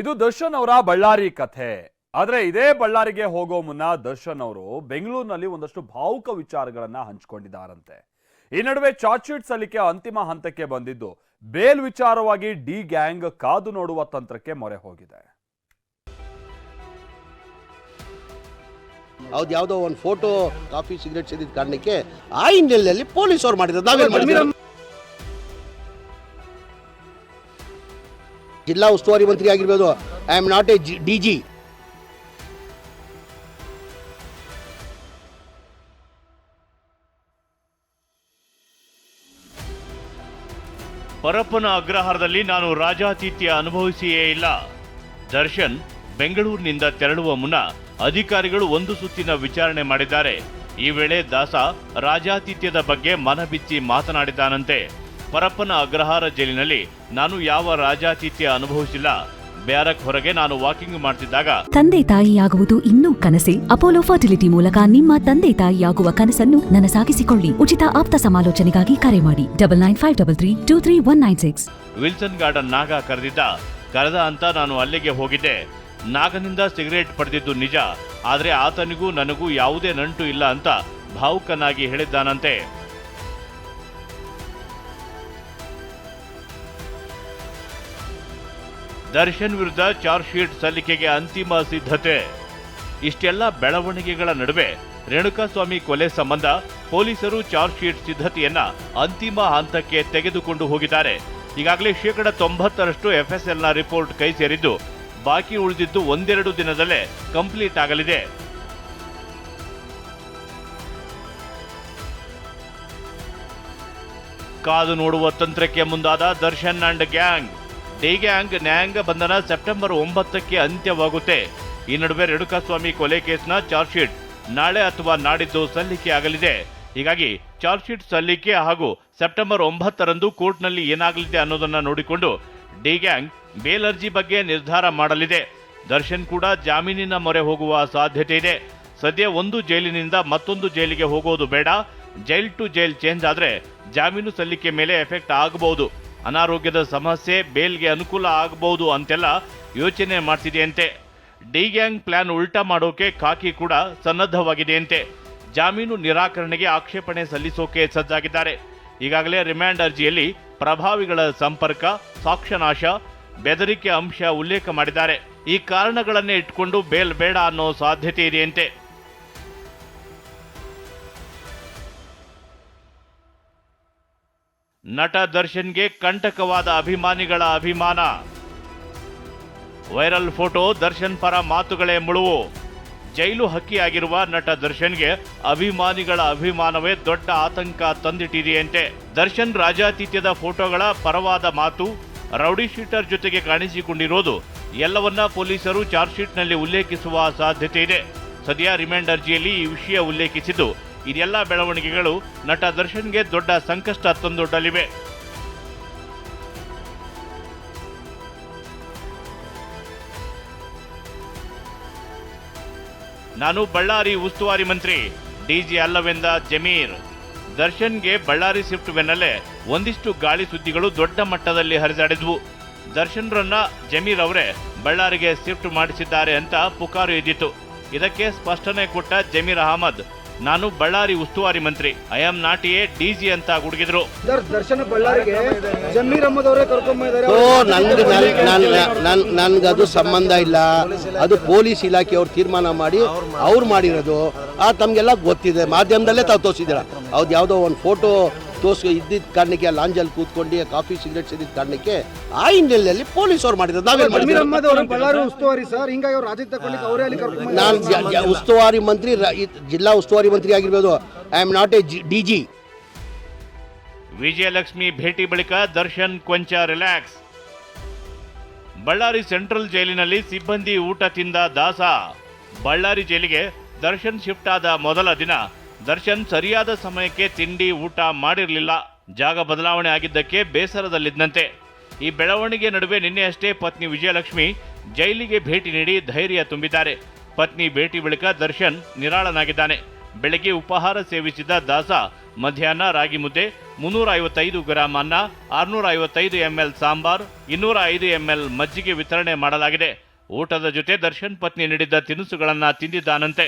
ಇದು ದರ್ಶನ್ ಅವರ ಬಳ್ಳಾರಿ ಕಥೆ. ಆದ್ರೆ ಇದೇ ಬಳ್ಳಾರಿಗೆ ಹೋಗೋ ಮುನ್ನ ದರ್ಶನ್ ಅವರು ಬೆಂಗಳೂರಿನಲ್ಲಿ ಒಂದಷ್ಟು ಭಾವುಕ ವಿಚಾರಗಳನ್ನ ಹಂಚಿಕೊಂಡಿದ್ದಾರಂತೆ. ಈ ನಡುವೆ ಚಾರ್ಜ್ ಶೀಟ್ ಸಲ್ಲಿಕೆ ಅಂತಿಮ ಹಂತಕ್ಕೆ ಬಂದಿದ್ದು, ಬೇಲ್ ವಿಚಾರವಾಗಿ ಡಿ ಗ್ಯಾಂಗ್ ಕಾದು ನೋಡುವ ತಂತ್ರಕ್ಕೆ ಮೊರೆ ಹೋಗಿದೆ. ಅವ್ದು ಯಾವುದೋ ಒಂದು ಫೋಟೋ, ಕಾಫಿ, ಸಿಗರೇಟ್ ಸೇರಿದ ಕಾರಣಕ್ಕೆ ಆ ಹಿನ್ನೆಲೆಯಲ್ಲಿ ಪೊಲೀಸ್ ಅವ್ರು ಮಾಡಿದ್ರು ನಾವೇನು ಮಾಡಿದ್ವಿ? ಜಿಲ್ಲಾ ಉಸ್ತುವಾರಿ ಮಂತ್ರಿ ಆಗಿರ್ಬೋದು I am not a D G Parappana ಅಗ್ರಹಾರದಲ್ಲಿ ನಾನು ರಾಜಾತಿಥ್ಯ ಅನುಭವಿಸಿಯೇ ಇಲ್ಲ. ದರ್ಶನ್ ಬೆಂಗಳೂರಿನಿಂದ ತೆರಳುವ ಮುನ್ನ ಅಧಿಕಾರಿಗಳು ಒಂದು ಸುತ್ತಿನ ವಿಚಾರಣೆ ಮಾಡಿದ್ದಾರೆ. ಈ ವೇಳೆ ದಾಸ ರಾಜಾತಿಥ್ಯದ ಬಗ್ಗೆ ಮನಬಿಚ್ಚಿ ಮಾತನಾಡಿದ್ದಾನಂತೆ. ಪರಪ್ಪನ ಅಗ್ರಹಾರ ಜೈಲಿನಲ್ಲಿ ನಾನು ಯಾವ ರಾಜಾತಿಥ್ಯ ಅನುಭವಿಸಿಲ್ಲ. ಬ್ಯಾರಕ್ ಹೊರಗೆ ನಾನು ವಾಕಿಂಗ್ ಮಾಡ್ತಿದ್ದಾಗ ತಂದೆ ತಾಯಿಯಾಗುವುದು ಇನ್ನೂ ಕನಸೆ. ಅಪೋಲೋ ಫರ್ಟಿಲಿಟಿ ಮೂಲಕ ನಿಮ್ಮ ತಂದೆ ತಾಯಿಯಾಗುವ ಕನಸನ್ನು ನನಸಾಗಿಸಿಕೊಳ್ಳಿ. ಉಚಿತ ಆಪ್ತ ಸಮಾಲೋಚನೆಗಾಗಿ ಕರೆ ಮಾಡಿ. Double nine five double three two three one nine six. Wilson garden Naga ಕರೆದಿದ್ದ ಕರೆದ ಅಂತ ನಾನು ಅಲ್ಲಿಗೆ ಹೋಗಿದ್ದೆ. ನಾಗನಿಂದ ಸಿಗರೇಟ್ ಪಡೆದಿದ್ದು ನಿಜ. ಆದರೆ ಆತನಿಗೂ ನನಗೂ ಯಾವುದೇ ನಂಟು ಇಲ್ಲ ಅಂತ ಭಾವುಕನಾಗಿ ಹೇಳಿದ್ದಾನಂತೆ. ದರ್ಶನ್ ವಿರುದ್ಧ ಚಾರ್ಜ್ ಶೀಟ್ ಸಲ್ಲಿಕೆಗೆ ಅಂತಿಮ ಸಿದ್ಧತೆ. ಇಷ್ಟೆಲ್ಲ ಬೆಳವಣಿಗೆಗಳ ನಡುವೆ ರೇಣುಕಾಸ್ವಾಮಿ ಕೊಲೆ ಸಂಬಂಧ ಪೊಲೀಸರು ಚಾರ್ಜ್ ಶೀಟ್ ಸಿದ್ಧತೆಯನ್ನ ಅಂತಿಮ ಹಂತಕ್ಕೆ ತೆಗೆದುಕೊಂಡು ಹೋಗಿದ್ದಾರೆ. ಈಗಾಗಲೇ ಶೇಕಡ ತೊಂಬತ್ತರಷ್ಟು ಎಫ್ಎಸ್ಎಲ್ನ ರಿಪೋರ್ಟ್ ಕೈ ಸೇರಿದ್ದು ಬಾಕಿ ಉಳಿದಿದ್ದು ಒಂದೆರಡು ದಿನದಲ್ಲೇ ಕಂಪ್ಲೀಟ್ ಆಗಲಿದೆ. ಕಾದು ನೋಡುವ ತಂತ್ರಕ್ಕೆ ಮುಂದಾದ Darshan and gang. D gang ನ್ಯಾಯಾಂಗ ಬಂಧನ ಸೆಪ್ಟೆಂಬರ್ ಒಂಬತ್ತಕ್ಕೆ ಅಂತ್ಯವಾಗುತ್ತೆ. ಈ ನಡುವೆ ರೇಣುಕಾಸ್ವಾಮಿ ಕೊಲೆ ಕೇಸ್ನ ಚಾರ್ಜ್ ಶೀಟ್ ನಾಳೆ ಅಥವಾ ನಾಡಿದ್ದು ಸಲ್ಲಿಕೆ ಆಗಲಿದೆ. ಹೀಗಾಗಿ ಚಾರ್ಜ್ ಶೀಟ್ ಸಲ್ಲಿಕೆ ಹಾಗೂ ಸೆಪ್ಟೆಂಬರ್ ಒಂಬತ್ತರಂದು ಕೋರ್ಟ್ನಲ್ಲಿ ಏನಾಗಲಿದೆ ಅನ್ನೋದನ್ನ ನೋಡಿಕೊಂಡು ಡಿ ಗ್ಯಾಂಗ್ ಬೇಲ್ ಬಗ್ಗೆ ನಿರ್ಧಾರ ಮಾಡಲಿದೆ. ದರ್ಶನ್ ಕೂಡ ಜಾಮೀನಿನ ಮೊರೆ ಹೋಗುವ ಸಾಧ್ಯತೆ ಇದೆ. ಸದ್ಯ ಒಂದು ಜೈಲಿನಿಂದ ಮತ್ತೊಂದು ಜೈಲಿಗೆ ಹೋಗೋದು ಬೇಡ. ಜೈಲ್ ಟು ಜೈಲ್ ಚೇಂಜ್ ಆದರೆ ಜಾಮೀನು ಸಲ್ಲಿಕೆ ಮೇಲೆ ಎಫೆಕ್ಟ್ ಆಗಬಹುದು ಅನಾರೋಗ್ಯದ ಸಮಸ್ಯೆ ಬೇಲ್ಗೆ ಅನುಕೂಲ ಆಗಬಹುದು ಅಂತೆಲ್ಲ ಯೋಚನೆ ಮಾಡ್ತಿದೆಯಂತೆ. ಡಿ ಗ್ಯಾಂಗ್ ಪ್ಲಾನ್ ಉಲ್ಟಾ ಮಾಡೋಕೆ ಖಾಕಿ ಕೂಡ ಸನ್ನದ್ಧವಾಗಿದೆಯಂತೆ ಜಾಮೀನು ನಿರಾಕರಣೆಗೆ ಆಕ್ಷೇಪಣೆ ಸಲ್ಲಿಸೋಕೆ ಸಜ್ಜಾಗಿದ್ದಾರೆ. ಈಗಾಗಲೇ ರಿಮ್ಯಾಂಡ್ ಅರ್ಜಿಯಲ್ಲಿ ಪ್ರಭಾವಿಗಳ ಸಂಪರ್ಕ, ಸಾಕ್ಷ್ಯನಾಶ, ಬೆದರಿಕೆ ಅಂಶ ಉಲ್ಲೇಖ ಮಾಡಿದ್ದಾರೆ. ಈ ಕಾರಣಗಳನ್ನೇ ಇಟ್ಕೊಂಡು ಬೇಲ್ ಬೇಡ ಅನ್ನೋ ಸಾಧ್ಯತೆ ಇದೆಯಂತೆ. ನಟ ದರ್ಶನ್ಗೆ ಕಂಟಕವಾದ ಅಭಿಮಾನಿಗಳ ಅಭಿಮಾನ. ವೈರಲ್ ಫೋಟೋ ದರ್ಶನ್ ಪರ ಮಾತುಗಳೇ ಮುಳುವು. ಜೈಲು ಹಕ್ಕಿಯಾಗಿರುವ ನಟ ದರ್ಶನ್ಗೆ ಅಭಿಮಾನಿಗಳ ಅಭಿಮಾನವೇ ದೊಡ್ಡ ಆತಂಕ ತಂದಿಟ್ಟಿದೆಯಂತೆ. ದರ್ಶನ್ ರಾಜಾತಿಥ್ಯದ ಫೋಟೋಗಳ ಪರವಾದ ಮಾತು, ರೌಡಿ ಶೀಟರ್ ಜೊತೆಗೆ ಕಾಣಿಸಿಕೊಂಡಿರೋದು, ಎಲ್ಲವನ್ನ ಪೊಲೀಸರು ಚಾರ್ಜ್ ಶೀಟ್ನಲ್ಲಿ ಉಲ್ಲೇಖಿಸುವ ಸಾಧ್ಯತೆ ಇದೆ. ಸದ್ಯ ರಿಮ್ಯಾಂಡ್ ಅರ್ಜಿಯಲ್ಲಿ ಈ ವಿಷಯ ಉಲ್ಲೇಖಿಸಿದ್ದು ಇದೆಲ್ಲ ಬೆಳವಣಿಗೆಗಳು ನಟ ದರ್ಶನ್ಗೆ ದೊಡ್ಡ ಸಂಕಷ್ಟ ತಂದೊಡ್ಡಲಿವೆ. ನಾನು ಬಳ್ಳಾರಿ ಉಸ್ತುವಾರಿ ಮಂತ್ರಿ, ಡಿಜಿ ಅಲ್ಲವೆಂದ ಜಮೀರ್. ದರ್ಶನ್ಗೆ ಬಳ್ಳಾರಿ ಶಿಫ್ಟ್ ಬೆನ್ನಲ್ಲೇ ಒಂದಿಷ್ಟು ಗಾಳಿ ಸುದ್ದಿಗಳು ದೊಡ್ಡ ಮಟ್ಟದಲ್ಲಿ ಹರಿದಾಡಿದ್ವು. ದರ್ಶನ್ರನ್ನ ಜಮೀರ್ ಅವರೇ ಬಳ್ಳಾರಿಗೆ ಶಿಫ್ಟ್ ಮಾಡಿಸಿದ್ದಾರೆ ಅಂತ ಪುಕಾರು ಎದ್ದಿತ್ತು. ಇದಕ್ಕೆ ಸ್ಪಷ್ಟನೆ ಕೊಟ್ಟ ಜಮೀರ್ ಅಹಮದ್ ನಾನು ಬಳ್ಳಾರಿ ಉಸ್ತುವಾರಿ ಮಂತ್ರಿ. I am not a DG ಅಂತ ಗುಡುಗಿದ್ರು ಸರ್ ದರ್ಶನ ಬಳ್ಳಾರಿಗೆ ಜಮೀರ್ ಅಹಮದ್ ಅವರೇ ಕರ್ಕೊಂಬಂದಿದ್ದಾರೆ ಓ ನನ್ಗೆ ನನ್ ನನ್ಗೆ ಅದು ಸಂಬಂಧ ಇಲ್ಲ. ಅದು ಪೊಲೀಸ್ ಇಲಾಖೆಯವ್ರು ತೀರ್ಮಾನ ಮಾಡಿ ಅವ್ರು ಮಾಡಿರೋದು. ಆ ತಮಗೆಲ್ಲ ಗೊತ್ತಿದೆ. ಮಾಧ್ಯಮದಲ್ಲೇ ತಾವು ತೋರಿಸಿದ್ದೀರ? ಅವ್ದು ಯಾವುದೋ ಒಂದು ಫೋಟೋ ತೋರ್ಸ್ ಇದ್ದಿದ್ದ ಕಾರಣಕ್ಕೆ ಲಾಂಜಲ್ಲಿ ಕೂತ್ಕೊಂಡು ಕಾಫಿ ಸಿಗರೇಟ್ ಸೇದಿದ್ದ ಕಾರಣಕ್ಕೆ ಆ ಹಿನ್ನೆಲೆಯಲ್ಲಿ ಪೊಲೀಸ್ ಅವ್ರು ಮಾಡಿದ್ರು ನಾವೇ ಜಮೀರ್ ಮಾಡಿದ್ವಿ ಬಳ್ಳಾರಿ ಉಸ್ತುವಾರಿ ಸರ್ ಹಿಂಗಾಗಿ ಅವ್ರು ರಾಜ್ಯಕ್ಕೆ ತಗೊಳ್ಳಿಕ್ಕೆ ಅವರೇ ಅಲ್ಲಿ ಕರ್ಕೊಂಡ್ ನಾನು ಉಸ್ತುವಾರಿ ಮಂತ್ರಿ ಜಿಲ್ಲಾ ಉಸ್ತುವಾರಿ ಮಂತ್ರಿ ಆಗಿರ್ಬೋದು. I am not a D G. Vijayalakshmi ಭೇಟಿ ಬಳಿಕ ದರ್ಶನ್ ಕೊಂಚ ರಿಲ್ಯಾಕ್ಸ್. ಬಳ್ಳಾರಿ ಸೆಂಟ್ರಲ್ ಜೈಲಿನಲ್ಲಿ ಸಿಬ್ಬಂದಿ ಊಟ ತಿಂದ ದಾಸ. ಬಳ್ಳಾರಿ ಜೈಲಿಗೆ ದರ್ಶನ್ ಶಿಫ್ಟ್ ಆದ ಮೊದಲ ದಿನ. ದರ್ಶನ್ ಸರಿಯಾದ ಸಮಯಕ್ಕೆ ತಿಂಡಿ ಊಟ ಮಾಡಿರಲಿಲ್ಲ. ಜಾಗ ಬದಲಾವಣೆ ಆಗಿದ್ದಕ್ಕೆ ಬೇಸರದಲ್ಲಿದ್ದಂತೆ. ಈ ಬೆಳವಣಿಗೆ ನಡುವೆ ನಿನ್ನೆಯಷ್ಟೇ ಪತ್ನಿ ವಿಜಯಲಕ್ಷ್ಮಿ ಜೈಲಿಗೆ ಭೇಟಿ ನೀಡಿ ಧೈರ್ಯ ತುಂಬಿದ್ದಾರೆ. ಪತ್ನಿ ಭೇಟಿ ಬಳಿಕ ದರ್ಶನ್ ನಿರಾಳನಾಗಿದ್ದಾನೆ. ಬೆಳಗ್ಗೆ ಉಪಹಾರ ಸೇವಿಸಿದ ದಾಸ ಮಧ್ಯಾಹ್ನ ರಾಗಿ ಮುದ್ದೆ ಮುನ್ನೂರ ಐವತ್ತೈದು ಗ್ರಾಂ ಅನ್ನ ಆರುನೂರ ಐವತ್ತೈದು ಎಂಎಲ್ ಸಾಂಬಾರ್ ಇನ್ನೂರ ಐದು ಎಂಎಲ್ ಮಜ್ಜಿಗೆ ವಿತರಣೆ ಮಾಡಲಾಗಿದೆ. ಊಟದ ಜೊತೆ ದರ್ಶನ್ ಪತ್ನಿ ನೀಡಿದ್ದ ತಿನಿಸುಗಳನ್ನು ತಿಂದಿದ್ದಾನಂತೆ.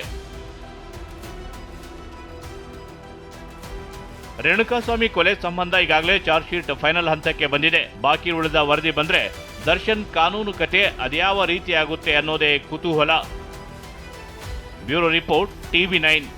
ರೇಣುಕಾಸ್ವಾಮಿ ಕೊಲೆ ಸಂಬಂಧ ಈಗಾಗಲೇ ಚಾರ್ಜ್ ಶೀಟ್ ಫೈನಲ್ ಹಂತಕ್ಕೆ ಬಂದಿದೆ. ಬಾಕಿ ಉಳಿದ ವರದಿ ಬಂದ್ರೆ ದರ್ಶನ್ ಕಾನೂನು ಕತೆ ಅದ್ಯಾವ ರೀತಿಯಾಗುತ್ತೆ ಅನ್ನೋದೇ ಕುತೂಹಲ. Bureau report, TV nine.